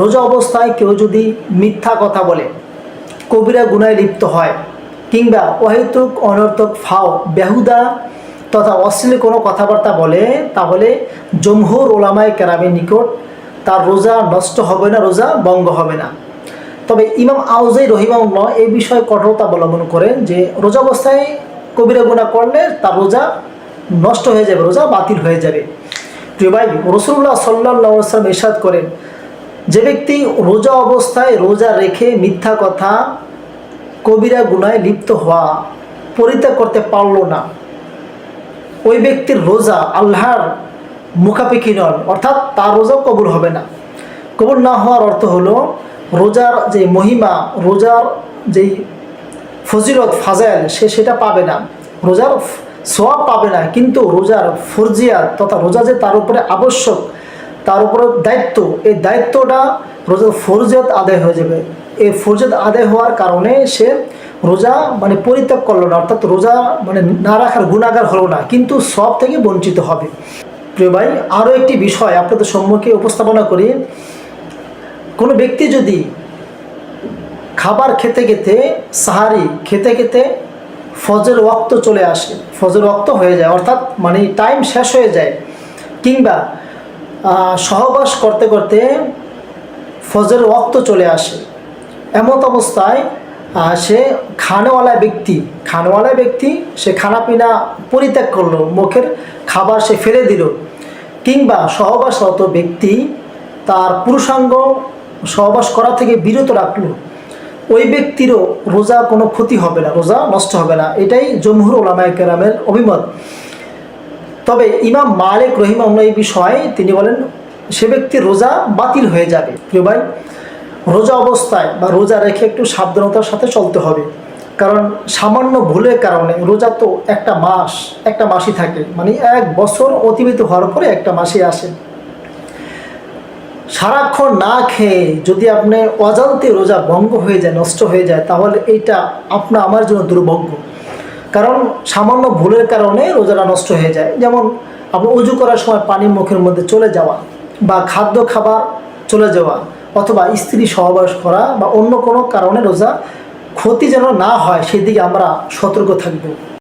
রোজা অবস্থায় কেউ যদি মিথ্যা কথা বলে, কবিরা গুনায় লিপ্ত হয়, কিংবা অহেতুক, অনর্থক, ফাও, বেহুদা তথা অশ্লীল কোনো কথাবার্তা বলে, তাহলে জমহুর ওলামায় কেরামের নিকট তার রোজা নষ্ট হবে না, রোজা বঙ্গ হবে না। তবে ইমাম আউজাই রহিমাউল্লাহ এই বিষয়ে কঠোরতা অবলম্বন করেন যে, রোজা অবস্থায় কবিরা গুণা করলে তার রোজা নষ্ট হয়ে যাবে, রোজা বাতিল হয়ে যাবে। প্রিয় ভাই, রসুল্লাহ সাল্লাহ সাল্লাম ইরশাদ করেন যে ব্যক্তি রোজা অবস্থায় রোজা রেখে মিথ্যা কথা, কবিরা গুনায় লিপ্ত হওয়া পরিত্যাগ করতে পারল না, ওই ব্যক্তির রোজা আল্লাহর মুখাপেক্ষী নন অর্থাৎ তার রোজাও কবুল হবে না। কবুল না হওয়ার অর্থ হলো, রোজার যে মহিমা, রোজার যেই ফজিলত, ফাজাইল, সে সেটা পাবে না। রোজার সোয়াব পাবে না, কিন্তু রোজার ফরজিয়াত তথা রোজা যে তার উপরে আবশ্যক তার উপরে দায়িত্ব। এই দায়িত্বটা রোজার ফরজিয়াত আদায় হয়ে যাবে। এই ফরজিয়াত আদায় হওয়ার কারণে সে রোজা মানে পরিত্যাগ করল না, অর্থাৎ রোজা মানে না রাখার গুণাগার হলো না, কিন্তু সব থেকে বঞ্চিত হবে। প্রিয় ভাই, আরও একটি বিষয় আপনাদের সম্মুখে উপস্থাপনা করি। কোনো ব্যক্তি যদি খাবার খেতে খেতে সাহারি খেতে খেতে ফজর ওয়াক্ত চলে আসে ফজর ওয়াক্ত হয়ে যায়, অর্থাৎ মানে টাইম শেষ হয়ে যায়, কিংবা সহবাস করতে করতে ফজর ওয়াক্ত চলে আসে। এমত অবস্থায় সে খানেওয়ালা ব্যক্তি খানেওয়ালা ব্যক্তি, সে খানাপিনা পরিত্যাগ করল, মুখের খাবার সে ফেলে দিল। কিংবা সহবাসরত ব্যক্তি তার পুরুষাঙ্গ সহবাস করা থেকে বিরত রাখল। ওই ব্যক্তিরও রোজা কোনো ক্ষতি হবে না, রোজা নষ্ট হবে না। এটাই জমহুর ওলামায় কেরামের অভিমত। তবে ইমাম মালিক রহিমাউল্লাহ এই বিষয়ে তিনি বলেন, সে ব্যক্তি রোজা বাতিল হয়ে যাবে। প্রিয় ভাই, রোজা অবস্থায় বা রোজা রেখে একটু সাবধানতার সাথে চলতে হবে। কারণ সামান্য ভুলের কারণে রোজা তো একটা মাস, একটা মাসই থাকে। মানে এক বছর অতিবাহিত হওয়ার পরে একটা মাসই আসে। সারাক্ষণ না খেয়ে যদি আপনি অজান্তে রোজা ভঙ্গ হয়ে যায়, নষ্ট হয়ে যায়, তাহলে এইটা আপনার আমার জন্য দুর্ভাগ্য। কারণ সামান্য ভুলের কারণে রোজাটা নষ্ট হয়ে যায়। যেমন আপনি উজু করার সময় পানি মুখের মধ্যে চলে যাওয়া বা খাদ্য খাবার চলে যাওয়া অথবা স্ত্রী সহবাস করা বা অন্য কোনো কারণে রোজা ক্ষতি যেন না হয়, সেদিকে আমরা সতর্ক থাকব।